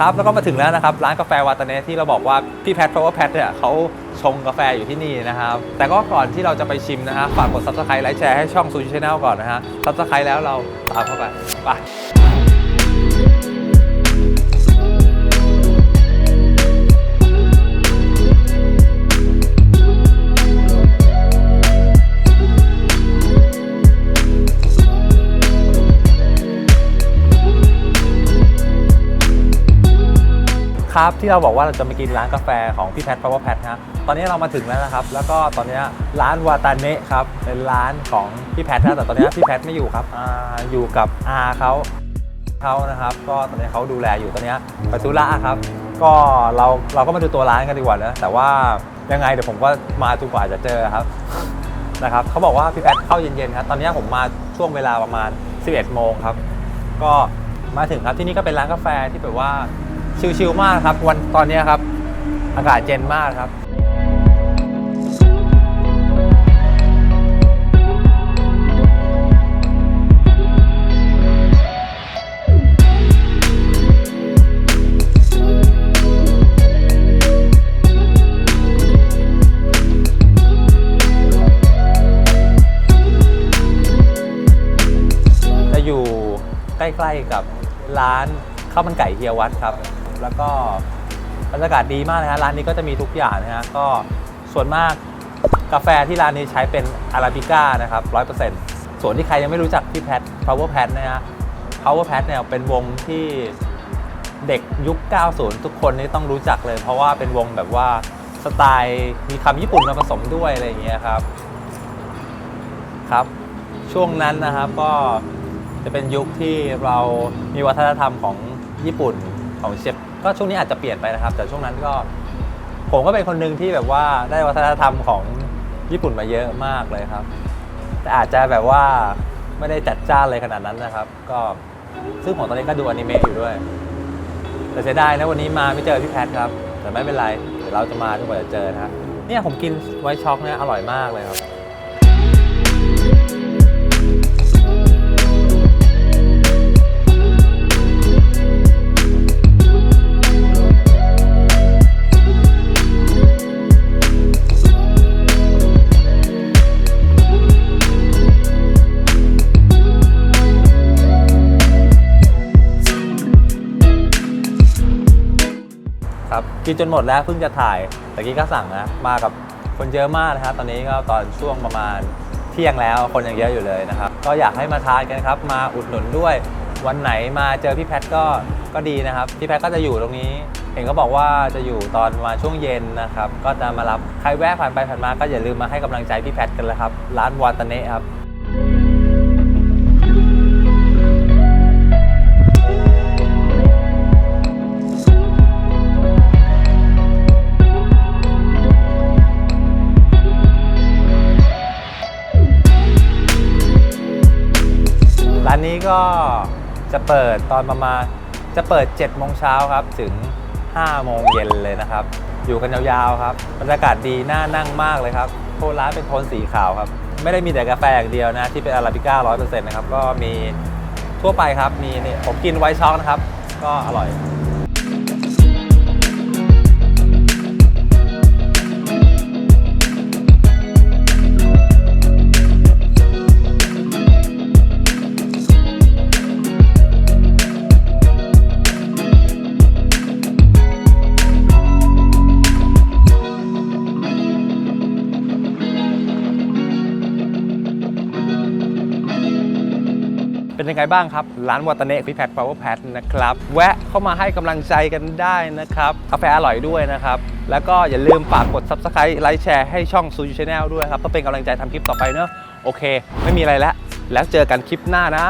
ครับแล้วก็มาถึงแล้วนะครับร้านกาแฟวาตาเนสที่เราบอกว่าพี่แพทเพราะว่าแพทเนี่ยเขาชงกาแฟอยู่ที่นี่นะครับ แต่ก็ก่อนที่เราจะไปชิมนะฮะฝากกด subscribe ไลค์แชร์ให้ช่องซูชิชแนลก่อนนะฮะ subscribe แล้วเราตามเข้าไปไป ครับที่เราบอกว่าเราจะมากินร้านกาแฟของพี่แพทพราะว่าแพทฮะตอนนี้เรามาถึงแล้วนะครับ แล้วก็ตอนนี้ร้านวาตาเนะครับเป็นร้านของพี่แพทนะแต่ตอนนี้พี่แพทไม่อยู่ครับอาอยู่กับอาเขาเขานะครับ ก็ตอนนี้เขาดูแลอยู่ตอนนี้ไปธุระครับ ก็เราเราก็มาดูตัวร้านกันดีกว่านะแต่ว่ายังไงเดี๋ยวผมก็มาจนกว่าจะเจอครับนะครับเขาบอกว่าพี่แพทเข้าเย็นๆครับตอนนี้ผมมาช่วงเวลาประมาณ 11 โมงครับ ก็มาถึงครับที่นี่ก็เป็นร้านกาแฟที่แบบว่า ชิลๆมากครับ วันตอนนี้ครับ อากาศเย็นมากครับจะอยู่ใกล้ๆกับร้านข้าวมันไก่เฮียวัดครับ แล้วก็บรรยากาศดีมากนะฮะร้านนี้ก็จะมีทุกอย่างนะฮะก็ส่วนมากกาแฟที่ร้านนี้ใช้เป็นอาราบิก้านะครับร้อยเปอร์เซ็นต์ส่วนที่ใครยังไม่รู้จักพี่แพท power pad นะฮะ power pad เนี่ยเป็นวงที่เด็กยุค 90 ทุกคนนี่ต้องรู้จักเลย เพราะว่าเป็นวงแบบว่าสไตล์มีคำญี่ปุ่นมาผสมด้วยอะไรอย่างเงี้ยครับครับ ช่วงนั้นนะครับก็จะเป็นยุคที่เรามีวัฒนธรรมของญี่ปุ่นของเชฟ ก็ช่วงนี้อาจจะเปลี่ยนไปนะครับ แต่ช่วงนั้นก็ผมก็เป็นคนหนึ่งที่แบบว่าได้วัฒนธรรมของญี่ปุ่นมาเยอะมากเลยครับ แต่อาจจะแบบว่าไม่ได้จัดจ้านเลยขนาดนั้นนะครับ ก็ซึ่งผมตอนนี้ก็ดูอนิเมะอยู่ด้วย แต่เสียดายนะวันนี้มาไม่เจอพี่แพทครับ แต่ไม่เป็นไรเดี๋ยวเราจะมาทุกวันจะเจอนะเนี่ยผมกินไวช็อกเนี่ยอร่อยมากเลยครับ ครับกินจนหมดแล้วเพิ่งจะถ่ายต่กี้ก็สั่งนะมากับคนเยอะมากนะครับตอนนี้ก็ตอนช่วงประมาณเที่ยงแล้วคนยังเยอะอยู่เลยนะครับ ก็อยากให้มาทานกันครับ มาอุดหนุนด้วยวันไหนมาเจอพี่แพทก็ก็ดีนะครับพี่แพทก็จะอยู่ตรงนี้ เห็นเขาบอกว่าจะอยู่ตอนมาช่วงเย็นนะครับ ก็จะมารับใครแวะผ่านไปผ่านมาก็อย่าลืมมาให้กำลังใจพี่แพทกันเลยครับร้านวาตาเนะครับานนี้ก็จะเปิดตอนประมาณจะเปิด7โมงเช้าครับถึง5โมงเย็นเลยนะครับ อยู่กันยาวๆครับบรรยากาศดีน่านั่งมากเลยครับโทนร้านเป็นโทนสีขาวครับ ไม่ได้มีแต่กาแฟอย่างเดียวนะ ที่เป็นอาราบิก้า100%นะครับ ก็มีทั่วไปครับ มีนี่ผมกินไวท์ช็อกนะครับ ก็อร่อย เป็นยังไงบ้างครับ ร้านวัตเนะพี่แพท power pad นะครับ แวะเข้ามาให้กำลังใจกันได้นะครับ กาแฟอร่อยด้วยนะครับ แล้วก็อย่าลืมฝากกด subscribe ไลค์แชร์ให้ช่องซูชิชาแนลด้วยครับเพื่อเป็นกำลังใจทำคลิปต่อไปเนอะโอเค ไม่มีอะไรแล้วแล้วเจอกันคลิปหน้านะ